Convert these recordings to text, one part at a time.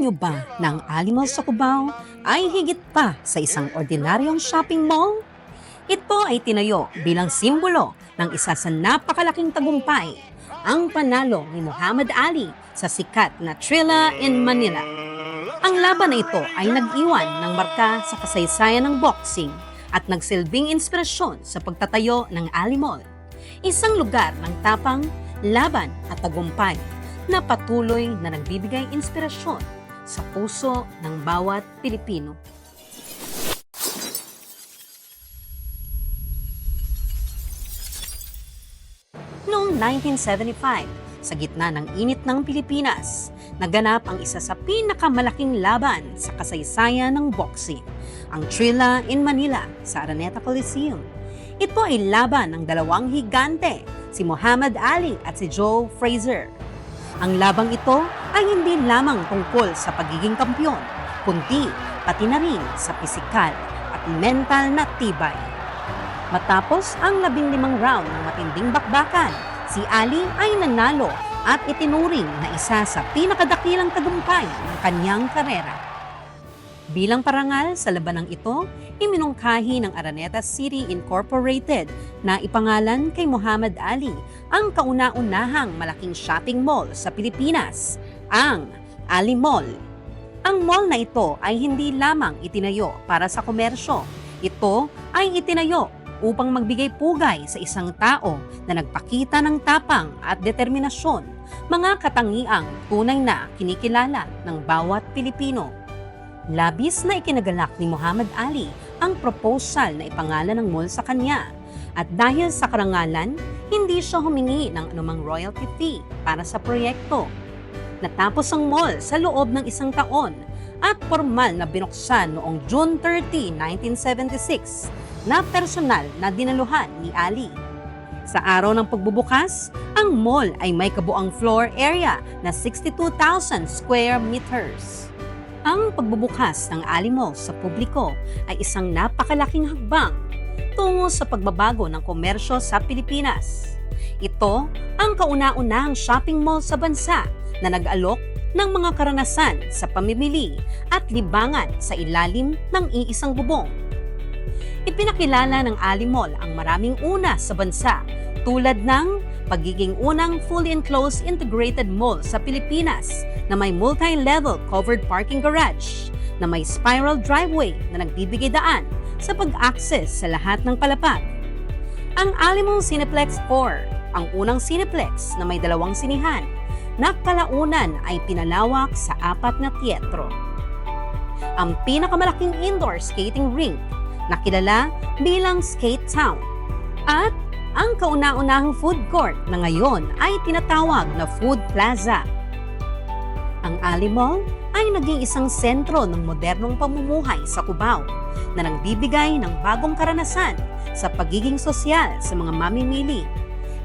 Nyo ba na ang Ali Mall sa Cubao ay higit pa sa isang ordinaryong shopping mall? Ito ay tinayo bilang simbolo ng isa sa napakalaking tagumpay, ang panalo ni Muhammad Ali sa sikat na Trilla in Manila. Ang laban na ito ay nag-iwan ng marka sa kasaysayan ng boxing at nagsilbing inspirasyon sa pagtatayo ng Ali Mall. Isang lugar ng tapang, laban at tagumpay na patuloy na nagbibigay inspirasyon sa puso ng bawat Pilipino. Noong 1975, sa gitna ng init ng Pilipinas, naganap ang isa sa pinakamalaking laban sa kasaysayan ng boxing, ang Trilla in Manila sa Araneta Coliseum. Ito ay laban ng dalawang higante, si Muhammad Ali at si Joe Frazier. Ang labang ito ay hindi lamang tungkol sa pagiging kampyon, kundi pati na rin sa pisikal at mental na tibay. Matapos ang labing limang round ng matinding bakbakan, si Ali ay nanalo at itinuring na isa sa pinakadakilang tagumpay ng kanyang karera. Bilang parangal sa labanang ito, iminungkahi ng Araneta City Incorporated na ipangalan kay Muhammad Ali ang kauna-unahang malaking shopping mall sa Pilipinas, ang Ali Mall. Ang mall na ito ay hindi lamang itinayo para sa komersyo. Ito ay itinayo upang magbigay pugay sa isang tao na nagpakita ng tapang at determinasyon, mga katangiang tunay na kinikilala ng bawat Pilipino. Labis na ikinagalak ni Muhammad Ali ang proposal na ipangalan ng mall sa kanya. At dahil sa karangalan, hindi siya humingi ng anumang royalty fee para sa proyekto. Natapos ang mall sa loob ng isang taon at formal na binuksan noong June 30, 1976 na personal na dinaluhan ni Ali. Sa araw ng pagbubukas, ang mall ay may kabuang floor area na 62,000 square meters. Ang pagbubukas ng Ali Mall sa publiko ay isang napakalaking hakbang tungo sa pagbabago ng komersyo sa Pilipinas. Ito ang kauna-unahang shopping mall sa bansa na nag-alok ng mga karanasan sa pamimili at libangan sa ilalim ng iisang bubong. Ipinakilala ng Ali Mall ang maraming una sa bansa tulad ng pagiging unang fully enclosed integrated mall sa Pilipinas na may multi-level covered parking garage, na may spiral driveway na nagbibigay daan sa pag-access sa lahat ng palapag. Ang Alimong Cineplex 4, ang unang Cineplex na may dalawang sinihan, na kalaunan ay pinalawak sa apat na teatro. Ang pinakamalaking indoor skating rink na kilala bilang Skate Town at ang kauna-unahang food court na ngayon ay tinatawag na Food Plaza. Ang Ali Mall ay naging isang sentro ng modernong pamumuhay sa Cubao na nagbibigay ng bagong karanasan sa pagiging sosyal sa mga mamimili.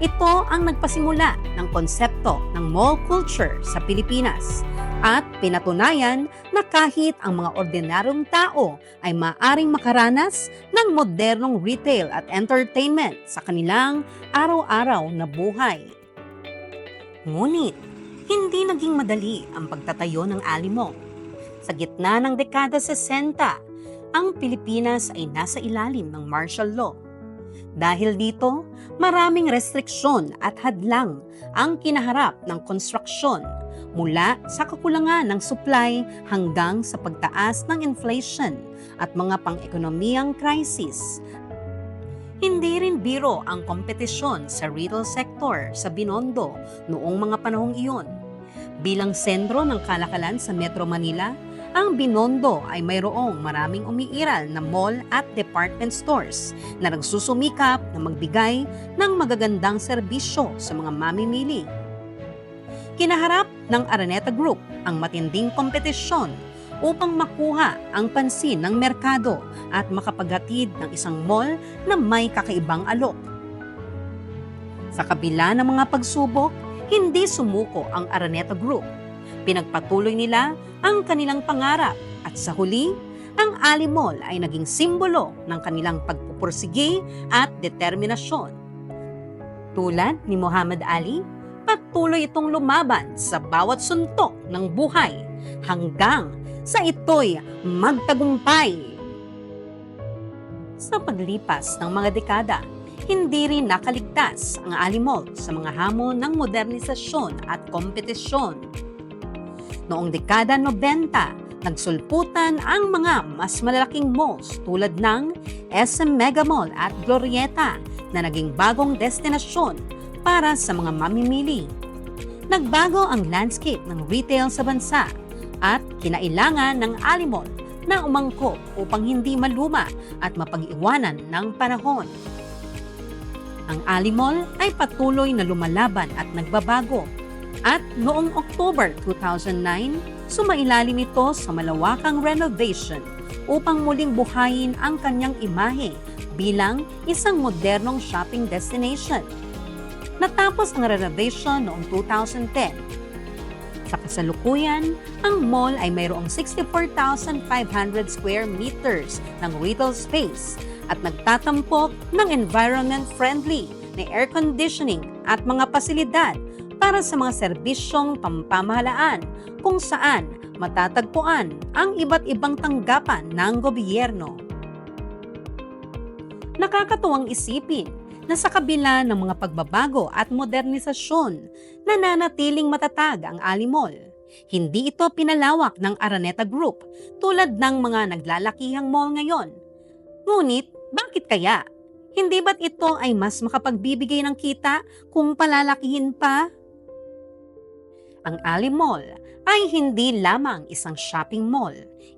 Ito ang nagpasimula ng konsepto ng mall culture sa Pilipinas at pinatunayan na kahit ang mga ordinaryong tao ay maaring makaranas ng modernong retail at entertainment sa kanilang araw-araw na buhay. Ngunit, hindi naging madali ang pagtatayo ng Alimo. Sa gitna ng dekada 60, ang Pilipinas ay nasa ilalim ng martial law. Dahil dito, maraming restriksyon at hadlang ang kinaharap ng konstruksyon mula sa kakulangan ng supply hanggang sa pagtaas ng inflation at mga pang-ekonomiyang crisis. Hindi rin biro ang kompetisyon sa retail sector sa Binondo noong mga panahong iyon. Bilang sentro ng kalakalan sa Metro Manila, ang Binondo ay mayroong maraming umiiral na mall at department stores na nagsusumikap na magbigay ng magagandang serbisyo sa mga mamimili. Kinaharap ng Araneta Group ang matinding kompetisyon upang makuha ang pansin ng merkado at makapaghatid ng isang mall na may kakaibang alok. Sa kabila ng mga pagsubok, hindi sumuko ang Araneta Group. Pinagpatuloy nila ang kanilang pangarap at sa huli, ang Ali Mall ay naging simbolo ng kanilang pagpupursige at determinasyon. Tulad ni Muhammad Ali, patuloy itong lumaban sa bawat suntok ng buhay hanggang sa ito'y magtagumpay. Sa paglipas ng mga dekada, hindi rin nakaligtas ang Alimol sa mga hamon ng modernisasyon at kompetisyon. Noong dekada 90, nagsulputan ang mga mas malalaking malls tulad ng SM Mega Mall at Glorieta na naging bagong destinasyon para sa mga mamimili. Nagbago ang landscape ng retail sa bansa at kinailangan ng Alimol na umangkop upang hindi maluma at mapag-iwanan ng panahon. Ang Alimol ay patuloy na lumalaban at nagbabago at noong October 2009, sumailalim ito sa malawakang renovation upang muling buhayin ang kanyang imahe bilang isang modernong shopping destination. Natapos ang renovation noong 2010 sa kasalukuyan, ang mall ay mayroong 64,500 square meters ng retail space at nagtatampok ng environment-friendly na air conditioning at mga pasilidad para sa mga serbisyong pampamahalaan kung saan matatagpuan ang iba't ibang tanggapan ng gobyerno. Nakakatuwang isipin na sa kabila ng mga pagbabago at modernisasyon, nananatiling matatag ang Alimol. Hindi ito pinalawak ng Araneta Group tulad ng mga naglalakihang mall ngayon. Ngunit, bakit kaya? Hindi ba't ito ay mas makapagbibigay ng kita kung palalakihin pa? Ang Ali Mall ay hindi lamang isang shopping mall.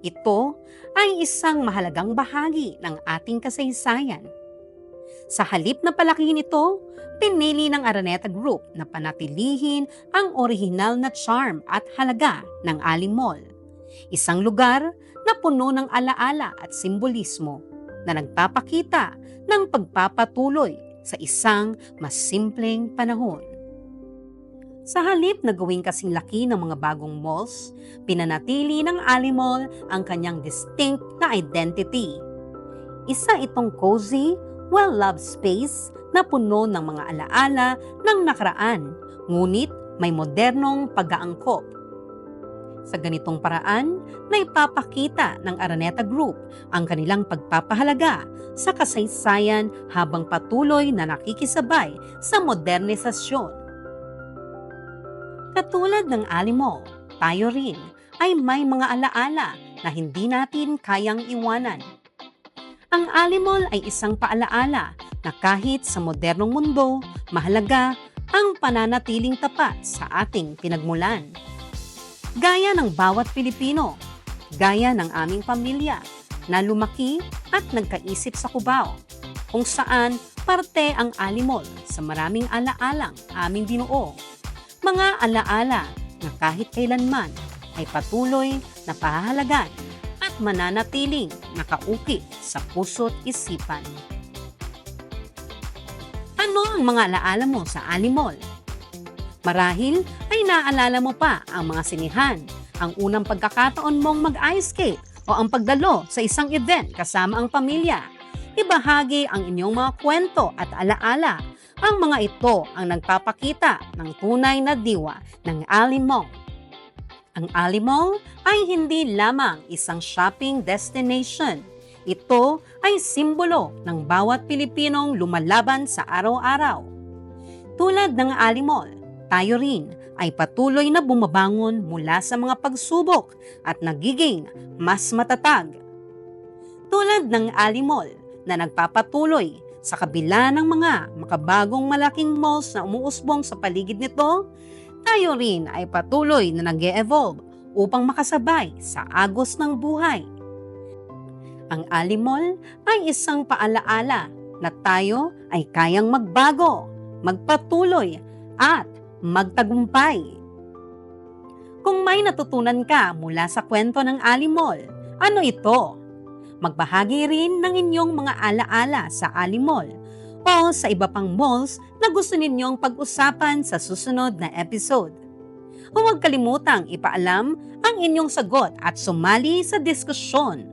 Ito ay isang mahalagang bahagi ng ating kasaysayan sa halip na palakihin ito, pinili ng Araneta Group na panatilihin ang orihinal na charm at halaga ng Ali Mall. Isang lugar na puno ng alaala at simbolismo na nagpapakita ng pagpapatuloy sa isang mas simpleng panahon. Sa halip na gawing kasing laki ng mga bagong malls, pinanatili ng Ali Mall ang kanyang distinct na identity. Isa itong cozy, well-loved space na puno ng mga alaala ng nakaraan, ngunit may modernong pag-aangkop. Sa ganitong paraan, na ipapakita ng Araneta Group ang kanilang pagpapahalaga sa kasaysayan habang patuloy na nakikisabay sa modernisasyon. Katulad ng Alimo, tayo rin ay may mga alaala na hindi natin kayang iwanan ang Alimol ay isang paalaala na kahit sa modernong mundo, mahalaga ang pananatiling tapat sa ating pinagmulan. Gaya ng bawat Pilipino, gaya ng aming pamilya na lumaki at nagkaisip sa Cubao, kung saan parte ang Alimol sa maraming alaalang aming binuo. Mga alaala na kahit kailanman ay patuloy na pahahalagan mananatiling nakaukit sa puso't isipan. Ano ang mga alaala mo sa Alimol? Marahil ay naalala mo pa ang mga sinihan, ang unang pagkakataon mong mag-ice skate o ang pagdalo sa isang event kasama ang pamilya. Ibahagi ang inyong mga kwento at alaala. Ang mga ito ang nagpapakita ng tunay na diwa ng Alimong ang Alimol ay hindi lamang isang shopping destination. Ito ay simbolo ng bawat Pilipinong lumalaban sa araw-araw. Tulad ng Alimol, tayo rin ay patuloy na bumabangon mula sa mga pagsubok at nagiging mas matatag. Tulad ng Alimol na nagpapatuloy sa kabila ng mga makabagong malaking malls na umuusbong sa paligid nito, tayo rin ay patuloy na nag evolve upang makasabay sa agos ng buhay. Ang Alimol ay isang paalaala na tayo ay kayang magbago, magpatuloy at magtagumpay. Kung may natutunan ka mula sa kwento ng Alimol, ano ito? Magbahagi rin ng inyong mga alaala sa Alimol o sa iba pang malls na gusto ninyong pag-usapan sa susunod na episode. Huwag kalimutang ipaalam ang inyong sagot at sumali sa diskusyon.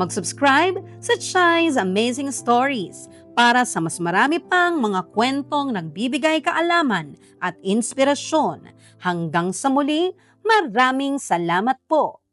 Mag-subscribe sa Chai's Amazing Stories para sa mas marami pang mga kwentong nagbibigay kaalaman at inspirasyon. Hanggang sa muli, Maraming salamat po.